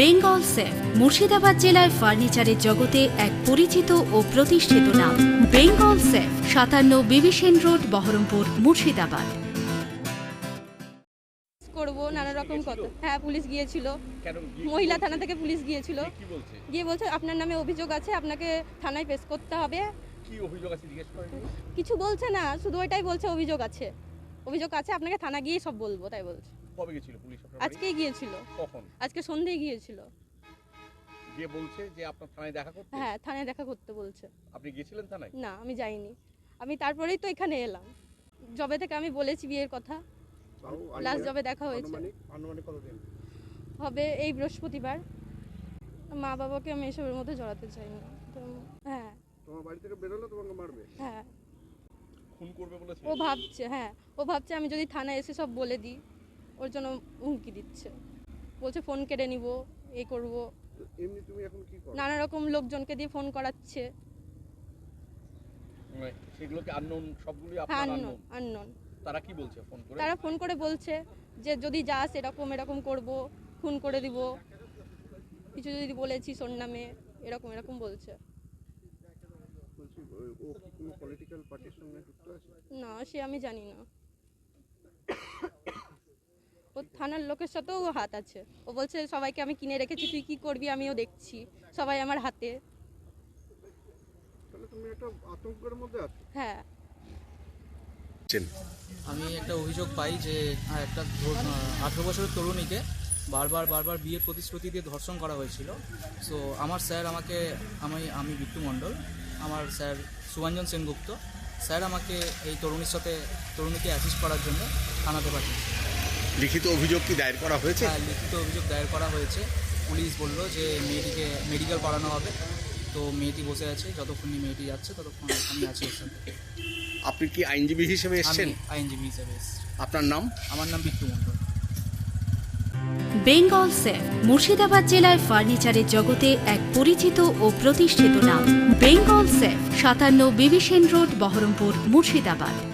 Bengal safe Murshidabad জেলায় ফার্নিচারের জগতে এক পরিচিত ও প্রতিষ্ঠিত নাম। বেঙ্গল সেফ সাতান্ন বিবিসেন রোড বহরমপুর মুর্শিদাবাদ। করব নানা রকম কথা। হ্যাঁ পুলিশ গিয়েছিল। মহিলা থানা থেকে পুলিশ গিয়েছিল। গিয়ে বলছে আপনার নামে অভিযোগ আছে আপনাকে থানায় পেশ করতে হবে। কি অভিযোগ আছে জিজ্ঞেস কিছু বলছে না শুধু ওইটাই বলছে অভিযোগ আছে। অভিযোগ আছে আপনাকে থানা গিয়ে সব বলব তাই বলছে। কবে গেছিল পুলিশ আপনার বাড়ি? আজকেই গিয়েছিল। কখন? আজকে সন্ধ্যেই গিয়েছিল। গিয়ে বলছে যে আপনার থানায় দেখা করতে? হ্যাঁ থানায় দেখা করতে বলছে। আপনি গেছিলেন থানায়? না আমি যাইনি। আমি তারপরেই তো এখানে এলাম। জবে থেকে আমি বলেছি বিয়ের কথা। লাস্ট জবে দেখা হয়েছে। আনুমানিক কতদিন? হবে এই বৃহস্পতিবার। মা বাবাকে আমি এসবের মধ্যে জড়াতে চাই না তো হ্যাঁ। তোমার বাড়ি থেকে বেরোলে তোমাকে মারবে? হ্যাঁ। খুন করবে বলেছে? ও ভাবছে হ্যাঁ। ও ভাবছে আমি যদি থানায় এসে সব বলে দিই। ওর জন্য হুমকি দিচ্ছে। বলছে ফোন কেড়ে নিব এ করব। এমনি তুমি এখন কি করো? নানা রকম লোকজনকে দিয়ে ফোন করাচ্ছে। সেগুলো কি আননোন সবগুলোই আপনার আননোন আননোন আননোন তারা কি বলছে ফোন করে? তারা ফোন করে বলছে যে যদি যাস এরকম এরকম করব খুন করে দিব। কিছু যদি বলেছি ওর নামে এরকম এরকম বলছে। না সে আমি জানি না। থানার লোকের সাথেও ও হাত আছে। ও বলছে সবাইকে আমি কিনে রেখেছি তুই কি করবি আমিও দেখছি। সবাই আমার হাতে। তাহলে তুমি একটা আতঙ্কের মধ্যে আছো? হ্যাঁ। আমি একটা অভিযোগ পাই যে একটা আঠেরো বছরের তরুণীকে বারবার বারবার বিয়ের প্রতিশ্রুতি দিয়ে ধর্ষণ করা হয়েছিল। সো আমার স্যার আমাকে আমি আমি বিট্টু মণ্ডল আমার স্যার সুভাঞ্জন সেনগুপ্ত। স্যার আমাকে এই তরুণীর সাথে তরুণীকে অ্যাসিস্ট করার জন্য থানাতে পাঠিয়েছে। লিখিত অভিযোগ কি দায়ের করা হয়েছে? হ্যাঁ লিখিত অভিযোগ দায়ের করা হয়েছে। পুলিশ বলল যে মেয়েটিকে মেডিকেল করানো হবে। তো মেয়েটি বসে আছে যতক্ষণ না মেয়েটি যাচ্ছে ততক্ষণ আমি আছি ওর সাথে। আপনি কি আইনজীবী হিসেবে এসেছেন? আমি আইনজীবী হিসেবে এসেছি। আপনার নাম? আমার নাম বিট্টু মণ্ডল। বেঙ্গল সেফ মুর্শিদাবাদ জেলায় ফার্নিচারের জগতে এক পরিচিত ও প্রতিষ্ঠিত নাম। বেঙ্গল সেফ সাতান্ন বিবিসেন রোড বহরমপুর মুর্শিদাবাদ।